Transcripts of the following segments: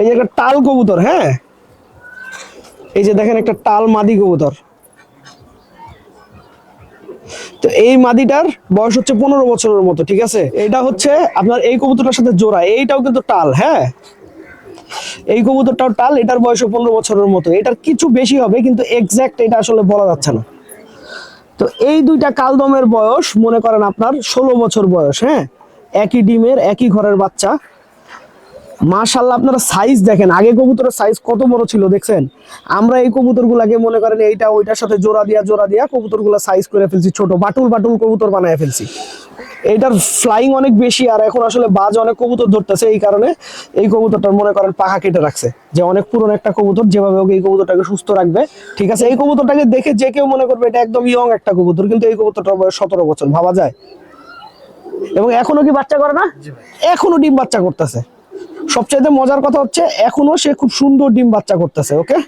এই যে একটা টাল কবুতর হ্যাঁ? এই যে দেখেন একটা টাল মাদি কবুতর। তো এই মাদিটার বয়স হচ্ছে পনেরো বছরের মতো, ঠিক আছে? এটা হচ্ছে আপনার এই কবুতরটার সাথে জোড়া, এইটাও কিন্তু টাল হ্যাঁ? এই কবুতরটাও টাল, এটার বয়স পনেরো বছরের মতো। এটার কিছু বেশি হবে, কিন্তু এক্স্যাক্ট এটা আসলে বলা যাচ্ছে না। তো এই দুইটা কালদমের বয়স, মনে করেন আপনার ষোলো বছর বয়স হ্যাঁ? একই ডিমের, একই ঘরের বাচ্চা। মাশাল্লাহ আপনারা সাইজ দেখেন। আগে কবুতরের সাইজ কত বড় ছিল দেখছেন? আমরা এই কবুতরগুলাকে মনে করেন এইটা ওইটার সাথে জোড়া দিয়া জোড়া দিয়া কবুতরগুলো সাইজ করে ফেলছি ছোট বাটুল বাটুল কবুতর বানায় ফেলছি। এইটার ফ্লাইং অনেক বেশি আর এখন আসলে বাজ অনেক কবুতর ধরতেছে এই কারণে এই কবুতরটার মনে করেন পাখা কেটে রাখছে। যে অনেক পুরনো একটা কবুতর যেভাবে হোক এই কবুতরটাকে সুস্থ রাখবে ঠিক আছে? এই কবুতরটাকে দেখে যে কেউ মনে করবে এটা একদম ইয়ং একটা কবুতর কিন্তু এই কবুতরটার বয়স সতেরো বছর ভাবা যায়? এবং এখনও কি বাচ্চা করে না? এখনও ডিম বাচ্চা করতেছে। সবচেয়ে মজার কথা হচ্ছে, এখনও সে খুব সুন্দর ডিম বাচ্চা করতেছে, ওকে?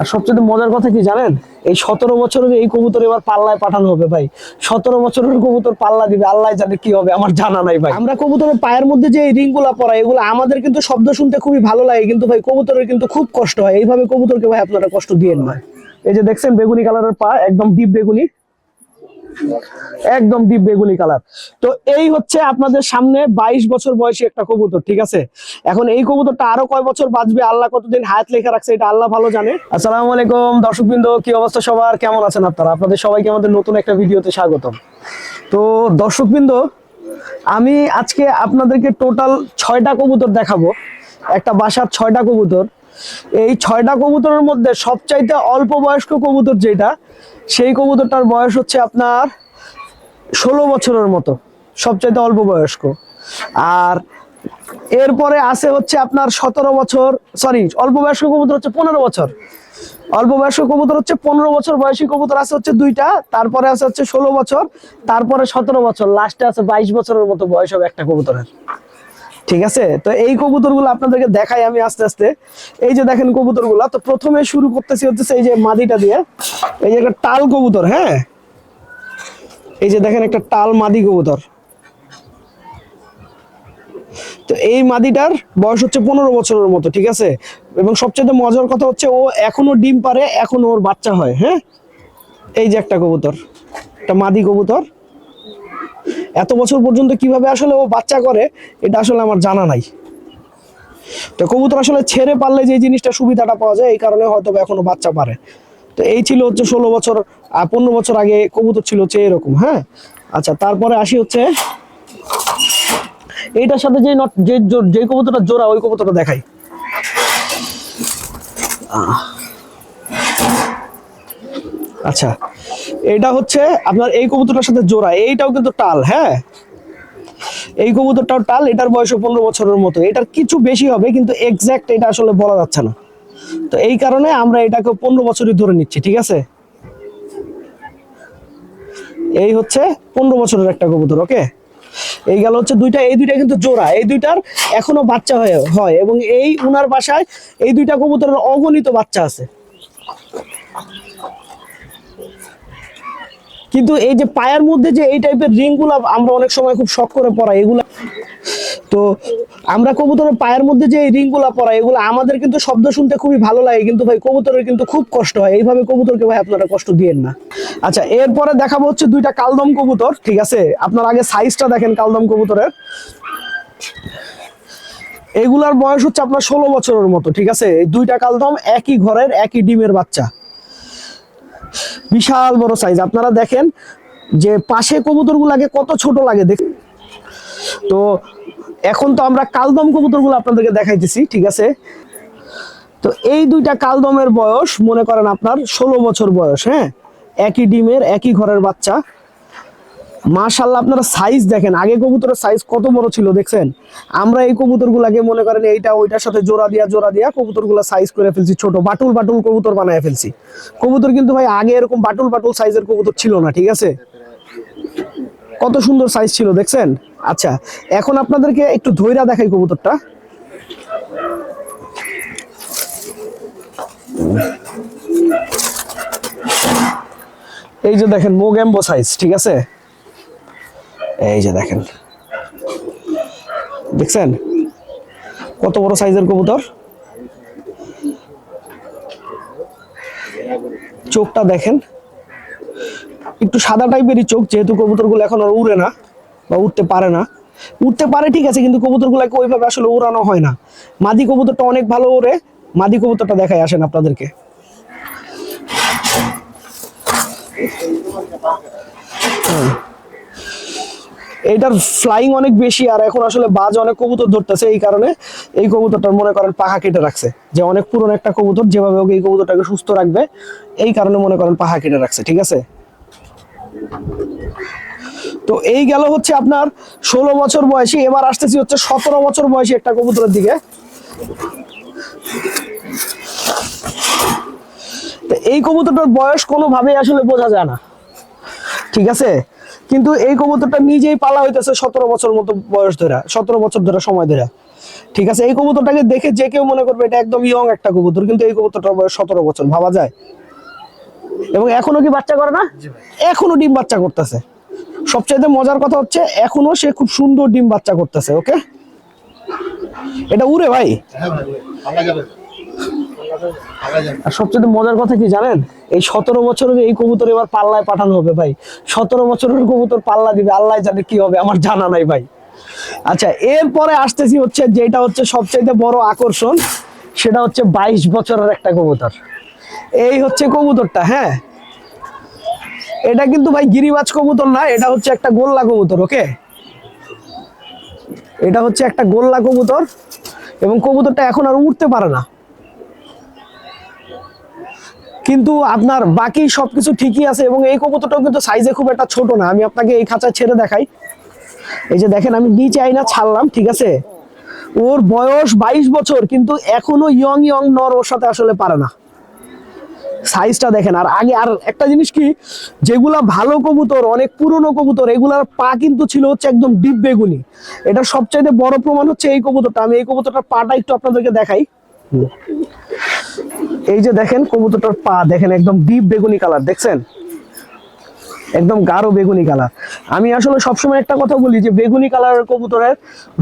আর সবচেয়ে মজার কথা কি জানেন? এই সতেরো বছরের এই কবুতর এবার পাল্লায় পাঠানো হবে ভাই। সতেরো বছরের কবুতর পাল্লা দিবে, আল্লাহ জানে কি হবে, আমার জানা নাই ভাই। আমরা কবুতরের পায়ের মধ্যে যে রিংগুলা পরাই এগুলো আমাদের কিন্তু শব্দ শুনতে খুবই ভালো লাগে, কিন্তু ভাই কবুতরের কিন্তু খুব কষ্ট হয়। এইভাবে কবুতরকে ভাই আপনারা কষ্ট দিয়ে না। এই যে দেখছেন, বেগুনি কালারের পা, একদম ডিপ বেগুনি। একদম ডিপ বেগুনি কালার তো এই হচ্ছে আপনাদের সামনে বাইশ বছর বয়সী একটা কবুতর, ঠিক আছে? এখন এই কবুতরটা আরও কয় বছর বাঁচবে, আল্লাহ কতদিন হায়াত লেখা রাখছে, এটা আল্লাহ ভালো জানে। আসসালামু আলাইকুম দর্শকবৃন্দ, কি অবস্থা সবার? কেমন আছেন আপনারা? আপনাদের সবাইকে আমাদের নতুন একটা ভিডিওতে স্বাগতম। তো দর্শকবৃন্দ, আমি আজকে আপনাদেরকে টোটাল ছয়টা কবুতর দেখাবো। একটা বাসার ছয়টা কবুতর। এই ছয়টা কবুতরের মধ্যে সবচাইতে অল্প বয়স্ক কবুতর যেটা সেই কবুতরটার বয়স হচ্ছে আপনার ষোলো বছরের মতো, সবচাইতে অল্প বয়স্ক। আর এরপরে আছে হচ্ছে আপনার সতেরো বছর সরি অল্প বয়স্ক কবুতর হচ্ছে পনেরো বছর। অল্প বয়স্ক কবুতর হচ্ছে পনেরো বছর, বয়সী কবুতর আছে হচ্ছে দুইটা, তারপরে আছে হচ্ছে ষোলো বছর, তারপরে সতেরো বছর লাস্টে আছে বাইশ বছরের মতো বয়স হবে একটা কবুতরের। ঠিক আছে? তো এই কবুতরগুলো আপনাদেরকে দেখাই আমি আস্তে আস্তে। এই যে দেখেন কবুতর কবুতরগুলো, তো প্রথমে শুরু করতেছি হচ্ছে এই যে মাদিটা দিয়ে। এই যে একটা টাল কবুতর হ্যাঁ? এই যে দেখেন একটা টাল মাদি কবুতর। তো এই মাদিটার বয়স হচ্ছে পনেরো বছরের মতো, ঠিক আছে? এবং সবচেয়ে মজার কথা হচ্ছে ও এখনও ডিম পারে এখনও ওর বাচ্চা হয় হ্যাঁ? এই যে একটা কবুতর, একটা মাদি কবুতর। এত বছর পর্যন্ত কীভাবে আসলে ও বাচ্চা করে, এটা আসলে আমার জানা নাই। তো কবুতর আসলে ছেড়ে পারলে যে জিনিসটা সুবিধাটা পাওয়া যায়, এই কারণে হয়তো এখনও বাচ্চা পারে। তো এই ছিল হচ্ছে ষোলো বছর পনেরো বছর আগে কবুতর ছিল হচ্ছে এরকম হ্যাঁ? আচ্ছা তারপরে আসি হচ্ছে, এইটার সাথে যে যে কবুতরটা জোড়া, ওই কবুতরটা দেখাই। আহ। আচ্ছা এটা হচ্ছে আপনার এই কবুতরটার সাথে জোড়া, এইটাও কিন্তু টাল হ্যাঁ? এই কবুতরটাও টাল, এটার বয়স পনেরো বছরের মতো। এটার কিছু বেশি হবে, কিন্তু এক্স্যাক্ট এটা আসলে বলা যাচ্ছে না। তো এই কারণে আমরা এটাকে পনেরো বছরই ধরে নিচ্ছি, ঠিক আছে? এই হচ্ছে পনেরো বছরের একটা কবুতর, ওকে? এই গেল হচ্ছে দুইটা, এই দুইটা কিন্তু জোড়া, এই দুইটার এখনও বাচ্চা হয়ে, হয় এবং এই উনার বাসায় এই দুইটা কবুতরের অগণিত বাচ্চা আছে। কিন্তু এই যে পায়ের মধ্যে যে এই টাইপের রিংগুলা আমরা অনেক সময় খুব শখ করে পরাই, এগুলা তো আমরা কবুতরের পায়ের মধ্যে যে এই রিংগুলা পরাই, এগুলো আমাদের কিন্তু শব্দ শুনতে খুবই ভালো লাগে, কিন্তু ভাই কবুতরের কিন্তু খুব কষ্ট হয়। এইভাবে কবুতরকে ভাই আপনারা কষ্ট দিয়েন না। আচ্ছা এরপরে দেখাবো হচ্ছে দুইটা কালদম কবুতর, ঠিক আছে? আপনার আগে সাইজটা দেখেন কালদম কবুতরের। এগুলার বয়স হচ্ছে আপনার ষোলো বছরের মতো, ঠিক আছে? দুইটা কালদম একই ঘরের, একই ডিমের বাচ্চা। বিশাল বড় সাইজ আপনারা দেখেন যে পাশে কবুতরগুলাকে কত ছোট লাগে দেখ তো এখন তো আমরা কালদম কবুতরগুলো আপনাদেরকে দেখাইতেছি, ঠিক আছে? তো এই দুইটা কালদমের বয়স, মনে করেন আপনার ষোলো বছর বয়স হ্যাঁ? একই ডিমের, একই ঘরের বাচ্চা। মাশাল্লাহ আপনারা সাইজ দেখেন। আগে কবুতরের সাইজ কত বড় ছিল, দেখছেন? আমরা এই কবুতরগুলাকে মনে করেন এইটা ওইটার সাথে জোড়া দিয়া জোড়া দিয়া কবুতরগুলো সাইজ করে ফেলছি, ছোট। বাটুল বাটুল কবুতর বানায় ফেলছি। কবুতর কিন্তু ভাই, আগে এরকম বাটুল বাটুল সাইজের কবুতর ছিল না, ঠিক আছে? কত সুন্দর সাইজ ছিল, দেখছেন? আচ্ছা এখন আপনাদেরকে একটু ধৈরা দেখাই কবুতরটা। এই যে দেখেন মোগ্যাম্বো সাইজ ঠিক আছে? এই যে দেখেন। দেখছেন? কত বড় সাইজের কবুতর? চোখটা দেখেন। একটু সাদা টাইপেরই চোখ, যেহেতু কবুতরগুলো এখন আর উড়ে না বা উঠতে পারে না। উঠতে পারে ঠিক আছে, কিন্তু কবুতরগুলোকে ওইভাবে আসলে উড়ানো হয় না। মাদি কবুতরটা অনেক ভালো ওড়ে। মাদি কবুতরটা দেখাই, আসেন আপনাদেরকে। হুম। এইটার ফ্লাইং অনেক বেশি আর এখন আসলে বাজ অনেক কবুতর ধরতেছে এই কারণে এই কবুতরটার মনে করেন পাখা কেটে রাখছে। যে অনেক পুরনো একটা কবুতর, যেভাবে হোক এই কবুতরটাকে সুস্থ রাখবে, এই কারণে মনে করেন পাখা কেটে রাখছে, ঠিক আছে? তো এই গেল হচ্ছে আপনার ষোলো বছর বয়সী, এবার আসতেছি হচ্ছে সতেরো বছর বয়সী একটা কবুতরের দিকে। এই কবুতরটার বয়স কোনোভাবেই আসলে বোঝা যায় না, ঠিক আছে? কিন্তু এই কবুতরটা নিজেই পালা হইতেছে সতেরো বছর মতো বয়স ধরে সতেরো বছর ধরে সময় ধরে। ঠিক আছে? এই কবুতরটাকে দেখে যে কেউ মনে করবে এটা একদম ইয়ং একটা কবুতর কিন্তু এই কবুতরটার বয়স সতেরো বছর ভাবা যায়? এবং এখনও কি বাচ্চা করে না? এখনও ডিম বাচ্চা করতেছে। সবচাইতে মজার কথা হচ্ছে এখনও সে খুব সুন্দর ডিম বাচ্চা করতেছে ওকে? এটা উড়ে ভাই? আর সবচেয়ে মজার কথা কি জানেন? এই সতেরো বছরের এই কবুতর এবার পাল্লায় পাঠানো হবে ভাই। সতেরো বছরের কবুতর পাল্লা দিবে, আল্লাহ জানে কি হবে, আমার জানা নাই ভাই। আচ্ছা এরপরে আসতেছি হচ্ছে যেটা হচ্ছে সবচাইতে বড় আকর্ষণ, সেটা হচ্ছে বাইশ বছরের একটা কবুতর। এই হচ্ছে কবুতরটা হ্যাঁ? এটা কিন্তু ভাই গিরিবাজ কবুতর না, এটা হচ্ছে একটা গোল্লা কবুতর, ওকে? এটা হচ্ছে একটা গোল্লা কবুতর, এবং কবুতরটা এখন আর উঠতে পারে না। কিন্তু আপনার বাকি সবকিছু ঠিকই আছে এবং এই কবুতরটাও কিন্তু সাইজে খুব একটা ছোট না। আমি আপনাকে এই খাঁচায় ছেড়ে দেখাই। এই যে দেখেন, আমি নিচে আইনা ছাড়লাম, ঠিক আছে? ওর বয়স বাইশ বছর, কিন্তু এখনও ইয়ং ইয়ং নর ওর সাথে আসলে পারে না। সাইজটা দেখেন, আর আগে, আর একটা জিনিস কি, যেগুলা ভালো কবুতর, অনেক পুরনো কবুতর, এগুলার পা কিন্তু ছিল হচ্ছে একদম ডিপ বেগুনি। এটার সবচাইতে বড় প্রমাণ হচ্ছে এই কবুতরটা। আমি এই কবুতরটার পাটা একটু আপনাদেরকে দেখাই। এই যে দেখেন কবুতরটার পা, দেখেন একদম ডিপ বেগুনি কালার দেখছেন? একদম গাঢ় বেগুনি কালার আমি আসলে সবসময় একটা কথা বলি যে, বেগুনি কালারের কবুতরের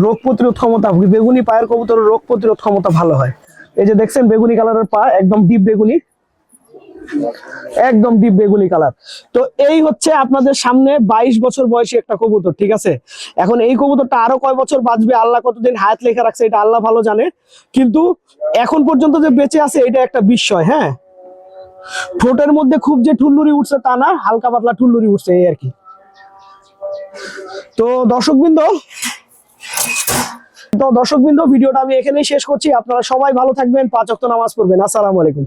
রোগ প্রতিরোধ ক্ষমতা, বেগুনি পায়ের কবুতরের রোগ প্রতিরোধ ক্ষমতা ভালো হয়। এই যে দেখছেন, বেগুনি কালারের পা, একদম ডিপ বেগুনি। একদম ডিপ বেগুনি কালার তো এই হচ্ছে আপনাদের সামনে বাইশ বছর বয়সী একটা কবুতর, ঠিক আছে? এখন এই কবুতরটা আরও কয় বছর বাঁচবে, আল্লাহ কতদিন হায়াত লেখা রাখছে, এটা আল্লাহ ভালো জানে। কিন্তু এখন পর্যন্ত যে বেঁচে আছে, এটা একটা বিস্ময় হ্যাঁ? ঠোঁটের মধ্যে খুব যে ঠুল্লুরি উঠছে তা না, হালকা পাতলা ঠুল্লুরি উঠছে, এই আর কি। তো দর্শকবৃন্দ তো দর্শকবৃন্দ, ভিডিওটা আমি এখানেই শেষ করছি। আপনারা সবাই ভালো থাকবেন, পাঁচ ওয়াক্ত নামাজ পড়বেন। আসসালামু আলাইকুম।